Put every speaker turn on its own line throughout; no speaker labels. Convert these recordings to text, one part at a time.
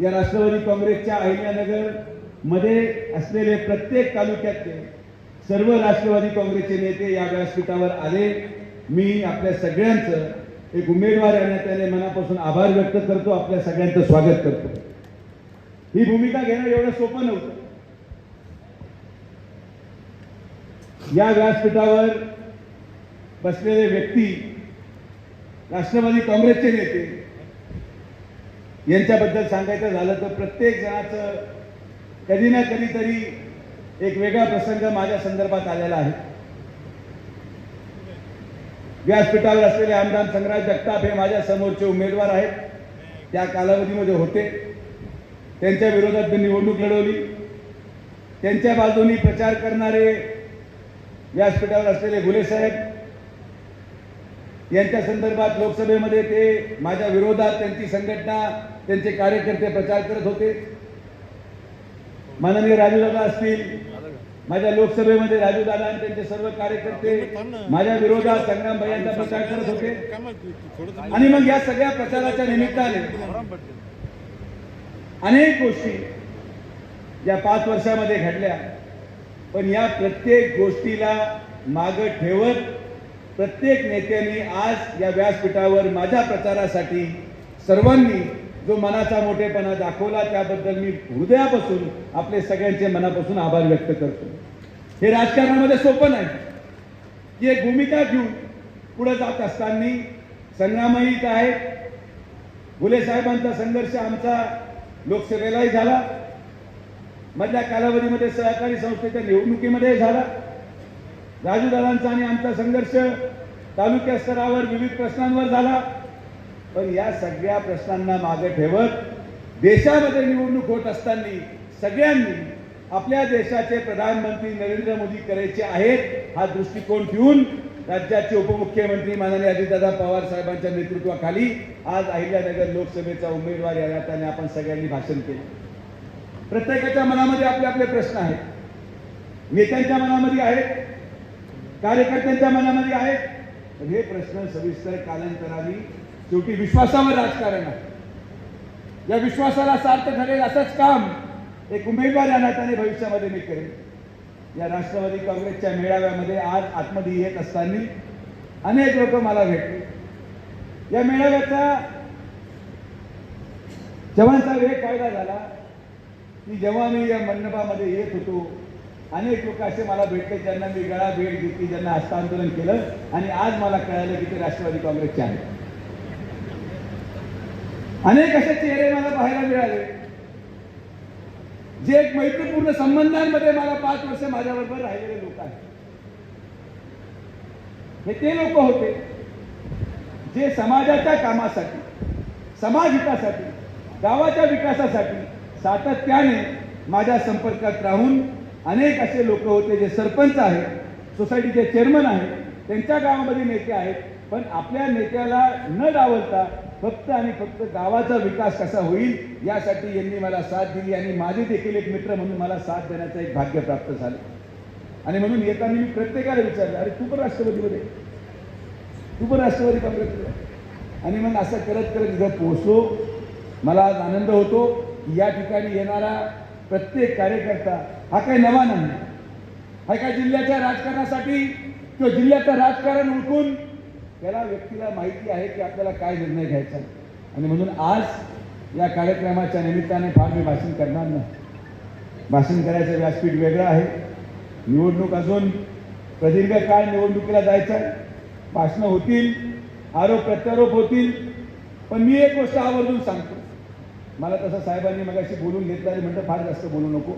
या राष्ट्रवादी काँग्रेसच्या अहिल्यानगरमध्ये असलेले प्रत्येक तालुक्यातले सर्व राष्ट्रवादी काँग्रेसचे नेते या व्यासपीठावर आले. मी आपल्या सगळ्यांचं एक उमेदवार या त्याने मनापासून आभार व्यक्त करतो. आपल्या सगळ्यांचं स्वागत करतो. ही भूमिका घेणं एवढं सोपं नव्हतं. या व्यासपीठावर बसलेले व्यक्ती राष्ट्रवादी काँग्रेसचे नेते यांच्याबद्दल सांगायचं झालं तर प्रत्येक जणाचं कधी ना कधीतरी एक वेगळा प्रसंग माझ्या संदर्भात आलेला आहे. व्यासपीठावर असलेले आमदार संग्राम जगताप हे माझ्या समोरचे उमेदवार आहेत. त्या कालावधीमध्ये होते. त्यांच्या विरोधात मी निवडणूक लढवली. त्यांच्या बाजूनी प्रचार करणारे व्यासपीठावर असलेले घुले साहेब यांच्या संदर्भात लोकसभेमध्ये ते माझ्या विरोधात त्यांची संघटना त्यांचे कार्यकर्ते प्रचार करत होते. माननीय राजूदादा असतील माझ्या लोकसभेमध्ये राजूदादा आणि त्यांचे सर्व कार्यकर्ते माझ्या विरोधात संग्राम यांचा प्रचार करत होते. आणि मग या सगळ्या प्रचाराच्या निमित्ताने अनेक गोष्टी या पाच वर्षामध्ये घडल्या. पण या प्रत्येक गोष्टीला माग ठेवत प्रत्येक नेत्यांनी आज या व्यासपीठावर माझ्या प्रचारासाठी सर्वांनी जो मनाचा मोठेपणा दाखवला त्याबद्दल मी हृदयापासून आपले सगळ्यांचे मनापासून आभार व्यक्त करतो. हे राजकारणामध्ये सोपं नाही. की एक भूमिका घेऊन पुढे जात असताना संग्रामही इथं आहे. घुले साहेबांचा संघर्ष आमचा लोकसभेलाही झाला. मधल्या कालावधीमध्ये सहकारी संस्थेच्या निवडणुकीमध्ये झाला. राजूदादांचा आणि आमचा संघर्ष तालुक्या स्तरावर विविध प्रश्नांवर झाला. पण या सगळ्या प्रश्नांना मागे ठेवत देशामध्ये निवडणूक होत असताना सगळ्यांनी आपल्या देशाचे प्रधानमंत्री नरेंद्र मोदी करायचे आहेत हा दृष्टिकोन ठेवून राज्याचे उपमुख्यमंत्री माननीय अजितदादा पवार साहेबांच्या नेतृत्वाखाली आज अहिल्यानगर लोकसभेचा उमेदवार या नात्याने आपण सगळ्यांनी भाषण केलं. प्रत्येकाच्या मनामध्ये आपले आपले प्रश्न आहेत. नेत्यांच्या मनामध्ये आहेत. कार्यकर्त्यांच्या मनामध्ये आहेत. पण हे प्रश्न सविस्तर कालांतराने शेवटी विश्वासावर राजकारण आहे. या विश्वासाला सार्थ ठरेल असंच काम एक उमेदवार या नात्याने भविष्यामध्ये मी करेन. या राष्ट्रवादी काँग्रेसच्या मेळाव्यामध्ये आज आतमध्ये येत असताना अनेक लोक मला भेटले. या मेळाव्याचा जवानचा वेग फायदा झाला. की जेव्हा मी या मंडपामध्ये येत होतो. अनेक लोक असे मला भेटले ज्यांना मी गळा भेट घेतली ज्यांना हस्तांदोलन केलं आणि आज मला कळालं की ते राष्ट्रवादी काँग्रेसचे आहेत. अनेक असे चेहरे मला पाहायला मिळाले. जे एक मैत्रीपूर्ण संबंधांमध्ये मला पाच वर्ष माझ्याबरोबर राहिलेले लोक आहेत. हे ते लोक होते जे समाजाच्या कामासाठी समाज हितासाठी गावाच्या विकासासाठी सातत्याने माझ्या संपर्कात राहून अनेक असे लोक होते जे सरपंच आहेत सोसायटीचे चेअरमन आहेत त्यांच्या गावामध्ये नेते आहेत. पण आपल्या नेत्याला न डावलता फक्त आणि फक्त गावाचा विकास कसा होईल यासाठी यांनी मला साथ दिली आणि माझे देखील एक मित्र म्हणून मला साथ देण्याचं एक भाग्य प्राप्त झालं. आणि म्हणून येताना मी प्रत्येकाला विचारलं अरे तू पण राष्ट्रवादीमध्ये तू पण राष्ट्रवादी काँग्रेसमध्ये आणि मग असं करत करत इथं पोहोचलो. मला आज आनंद होतो या ठिकाणी येणारा प्रत्येक कार्यकर्ता हा काही नवा नाही. हा काय जिल्ह्याच्या राजकारणासाठी किंवा जिल्ह्याचं राजकारण ओळखून त्याला व्यक्तीला माहिती आहे की आपल्याला काय निर्णय घ्यायचा आणि म्हणून आज या कार्यक्रमाच्या निमित्ताने फार मी भाषण करणार नाही. भाषण करायचं व्यासपीठ वेगळं आहे. निवडणूक अजून प्रदीर्घ काळ निवडणुकीला जायचं आहे. भाषणं होतील आरोप प्रत्यारोप होतील पण मी एक गोष्ट आवर्जून सांगतो. मला तसं साहेबांनी मगाशी बोलून घेतलं आणि म्हणतं फार जास्त बोलू नको.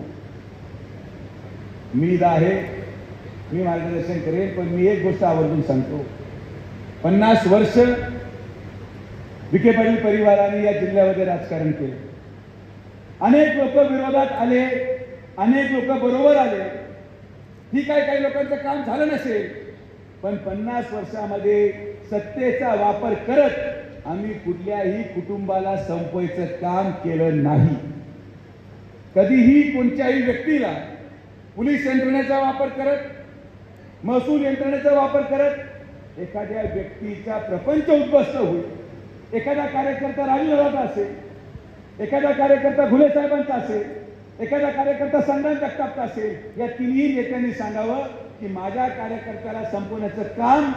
मी इथं आहे मी मार्गदर्शन करेन पण मी एक गोष्ट आवर्जून सांगतो. पन्नास वर्ष विखे पाटील परिवाराने या जिल्ह्यामध्ये राजकारण केलं. अनेक लोक विरोधात आले अनेक लोक बरोबर आले. ही काय काही लोकांचं काम झालं नसेल पण पन्नास वर्षामध्ये सत्तेचा वापर करत आम्ही कुठल्याही कुटुंबाला संपवायचं काम केलं नाही. कधीही कोणत्याही व्यक्तीला पोलीस यंत्रणेचा वापर करत महसूल यंत्रणेचा वापर करत एखाद्या व्यक्तीचा प्रपंच उद्ध्वस्त होईल. एखादा कार्यकर्ता राजू असेल एखादा कार्यकर्ता घुले साहेबांचा असेल एखादा कार्यकर्ता संग्राम जगतापचा असेल या तिन्ही नेत्यांनी सांगावं की माझ्या कार्यकर्त्याला संपवण्याचं काम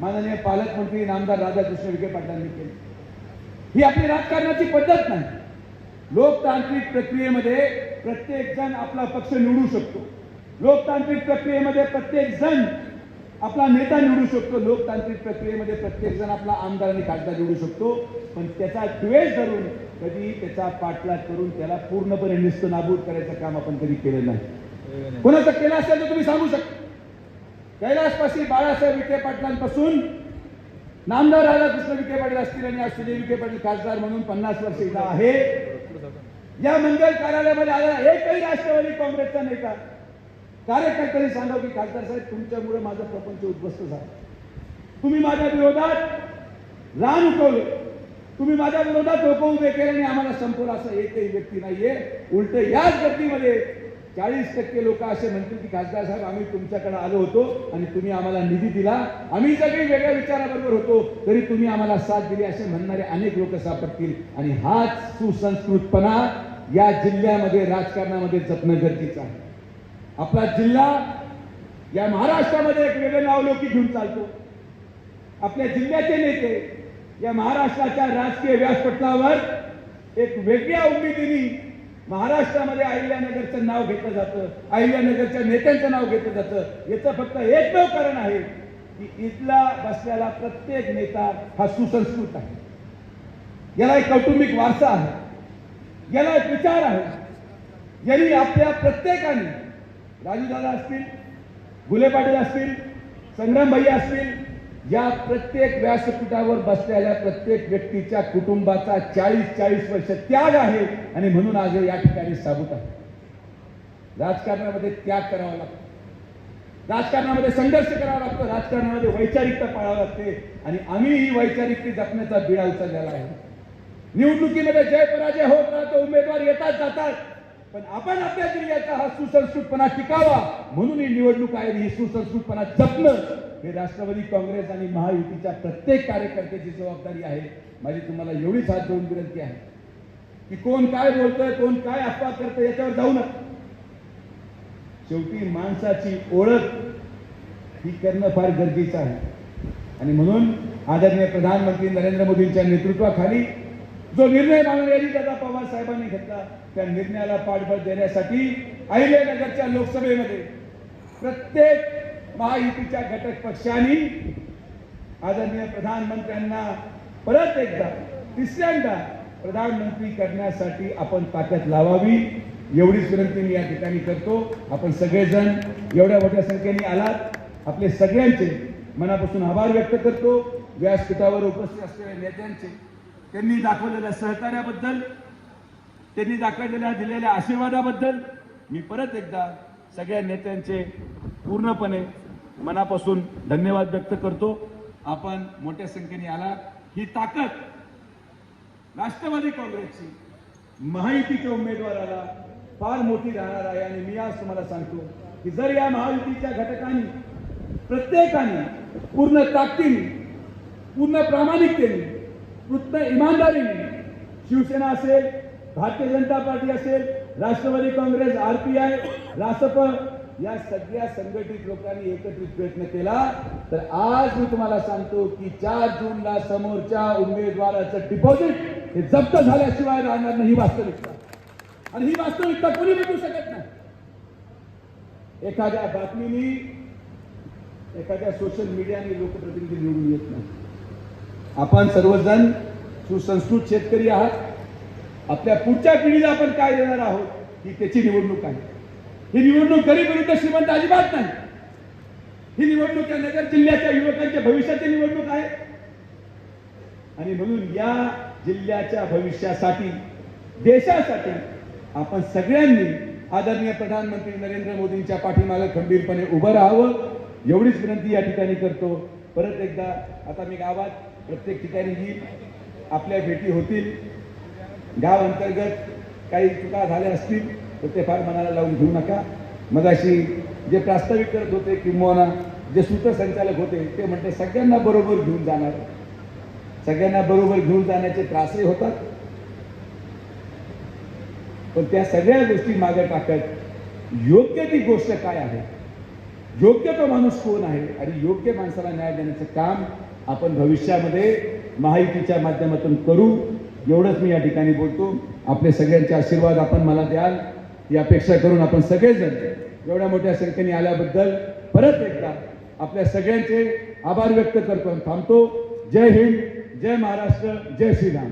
माननीय पालकमंत्री नामदार राधाकृष्ण विखे पाटलांनी केलं. ही आपली राजकारणाची पद्धत नाही. लोकतांत्रिक प्रक्रियेमध्ये प्रत्येक जण आपला पक्ष निवडू शकतो. लोकतांत्रिक प्रक्रियेमध्ये प्रत्येक जण आपला नेता निवडू शकतो लोकतांत्रिक प्रक्रियेमध्ये प्रत्येक जण आपला आमदार आणि खासदार निवडू शकतो पण त्याचा द्वेष धरून कधी त्याचा पाठलाग करून त्याला पूर्णपणे निस्त नाबूद करायचं काम आपण कधी केलं नाही. कोणाचं केलं असेल तर तुम्ही सांगू शकता. कैलासपाशी बाळासाहेब विखे पाटलांपासून नामदार राधाकृष्ण विखे पाटील असतील आणि आज सुजय विखे पाटील खासदार म्हणून पन्नास वर्ष इथं आहे. या मंगल कार्यालयामध्ये आलेला एकही राष्ट्रवादी काँग्रेसचा नेता कार्यकर्त्यांनी सांगावं की खासदार साहेब तुमच्यामुळे माझं प्रपंच उद्ध्वस्त झालं. तुम्ही माझ्या विरोधात रान उठवले. तुम्ही माझ्या विरोधात लोक उभे केले आणि आम्हाला संपवलं असं एकही व्यक्ती नाहीये. उलट याच गर्दीमध्ये चाळीस टक्के लोक असे म्हणतील की खासदार साहेब आम्ही तुमच्याकडे आलो होतो आणि तुम्ही आम्हाला निधी दिला. आम्ही जरी वेगळ्या विचाराबरोबर होतो तरी तुम्ही आम्हाला साथ दिली असे म्हणणारे अनेक लोक सापडतील. आणि हाच सुसंस्कृतपणा या जिल्ह्यामध्ये राजकारणामध्ये जपणं गरजेचं आहे. आपला जिल्हा या महाराष्ट्रामध्ये एक वेगळं नावलोकी घेऊन चालतो. आपल्या जिल्ह्याचे नेते या महाराष्ट्राच्या राजकीय व्यासपटलावर एक वेगळ्या उमेदीने महाराष्ट्रामध्ये अहिल्यानगरचं नाव घेतलं जातं अहिल्यानगरच्या नेत्यांचं नाव घेतलं जातं. याचं फक्त एकमेव कारण आहे की इथला बसलेला प्रत्येक नेता हा सुसंस्कृत आहे. याला एक कौटुंबिक वारसा आहे. याला एक विचार आहे. यांनी आपल्या प्रत्येकाने राजूदादा असतील गुले पाटील असतील संग्राम भैया असतील या प्रत्येक व्यासपीठावर बसलेल्या प्रत्येक व्यक्तीच्या कुटुंबाचा चाळीस चाळीस वर्ष त्याग आहे आणि म्हणून आज या ठिकाणी साबूत आहे. राजकारणामध्ये त्याग करावा लागतो. राजकारणामध्ये संघर्ष करावा लागतो राजकारणामध्ये वैचारिकता पाळावी लागते आणि आम्ही ही वैचारिकता जपण्याचा बिडा उचललेला आहे. निवडणुकीमध्ये जय पराजय होत राहतो उमेदवार येतात जातात. पण आपण आपल्या जिल्ह्याचा हा सुसंस्कृतपणा टिकावा म्हणून ही निवडणूक आहे ही सुसंस्कृतपणा जपणं हे राष्ट्रवादी काँग्रेस आणि महायुतीच्या प्रत्येक कार्यकर्त्याची जबाबदारी आहे. माझी तुम्हाला एवढीच हात देऊन विनंती आहे की कोण काय बोलतोय कोण काय अफवा करतोय याच्यावर जाऊ नका. शेवटी माणसाची ओळख ही करणं फार गरजेचं आहे. आणि म्हणून आदरणीय प्रधानमंत्री नरेंद्र मोदींच्या नेतृत्वाखाली जो निर्णय माननीय दादा पवार साहेबांनी घेतला. त्या निर्णयाला पाठबळ देण्यासाठी अहिल्यानगरच्या लोकसभेमध्ये प्रत्येक महायुतीच्या घटक पक्षांनी आदरणीय प्रधानमंत्र्यांना परत एकदा तिसऱ्यांदा प्रधानमंत्री करण्यासाठी आपण ताकद लावावी. एवढीच विनंती मी या ठिकाणी करतो. आपण सगळेजण एवढ्या मोठ्या संख्येने आलात. आपले सगळ्यांचे मनापासून आभार व्यक्त करतो. व्यासपीठावर उपस्थित असलेल्या नेत्यांचे त्यांनी दाखवलेल्या सहकार्याबद्दल त्यांनी दाखवलेल्या दिलेल्या आशीर्वादाबद्दल मी परत एकदा सगळ्या नेत्यांचे पूर्णपणे मनापासून धन्यवाद व्यक्त करतो. आपण मोठ्या संख्येने आला ही ताकद राष्ट्रवादी काँग्रेसची महायुतीच्या उमेदवाराला फार मोठी राहणार आहे आणि मी आज तुम्हाला सांगतो की जर या महायुतीच्या घटकांनी प्रत्येकाने पूर्ण ताकदीने पूर्ण प्रामाणिकतेने कृत्य इमानदारीने शिवसेना असेल भारतीय जनता पार्टी असेल राष्ट्रवादी काँग्रेस आरपीआय रासप या सगळ्या संघटित लोकांनी एकत्रित प्रयत्न केला. तर आज मी तुम्हाला सांगतो की चार जूनला समोरच्या उमेदवाराचं डिपॉझिट हे जप्त झाल्याशिवाय राहणार नाही ही वास्तविकता. आणि ही वास्तविकता कोणी बदलू शकत नाही? एखाद्या बातमीनी एखाद्या सोशल मीडियाने लोकप्रतिनिधी निवडून येत नाही. आपण सर्वजण सुसंस्कृत शेतकरी आहात. आपल्या पुढच्या पिढीला आपण काय देणार आहोत ही त्याची निवडणूक आहे. ही निवडणूक गरीब विरुद्ध श्रीमंत अजिबात नाही. ही निवडणूक या नगर जिल्ह्याच्या युवकांच्या भविष्याची निवडणूक आहे. आणि म्हणून या जिल्ह्याच्या भविष्यासाठी देशासाठी आपण सगळ्यांनी आदरणीय प्रधानमंत्री नरेंद्र मोदींच्या पाठीमागे खंबीरपणे उभं राहावं एवढीच विनंती या ठिकाणी करतो. परत एकदा आता मी गावात प्रत्येक ठिकाणी ही आपल्या भेटी होतील. गाव अंतर्गत काही चुका झाल्या असतील तर ते फार मनाला लावून घेऊ नका. मगाशी जे प्रास्ताविक करत होते किंबहुना जे सूत्रसंचालक होते ते म्हणते सगळ्यांना बरोबर घेऊन जाणार. सगळ्यांना बरोबर घेऊन जाण्याचे त्रासही होतात. पण त्या सगळ्या गोष्टी मागे टाकत योग्य ती गोष्ट काय आहे? योग्य तो माणूस कोण आहे? आणि योग्य माणसाला न्याय देण्याचं काम आपण भविष्यामध्ये माहितीच्या माध्यमातून करू. एवढंच मी या ठिकाणी बोलतो. आपले सगळ्यांचे आशीर्वाद आपण मला द्याल. ही अपेक्षा करून आपण सगळेजण एवढ्या मोठ्या संख्येने आल्याबद्दल परत एकदा आपल्या सगळ्यांचे आभार व्यक्त करतो आणि थांबतो. जय हिंद जय महाराष्ट्र जय श्रीराम.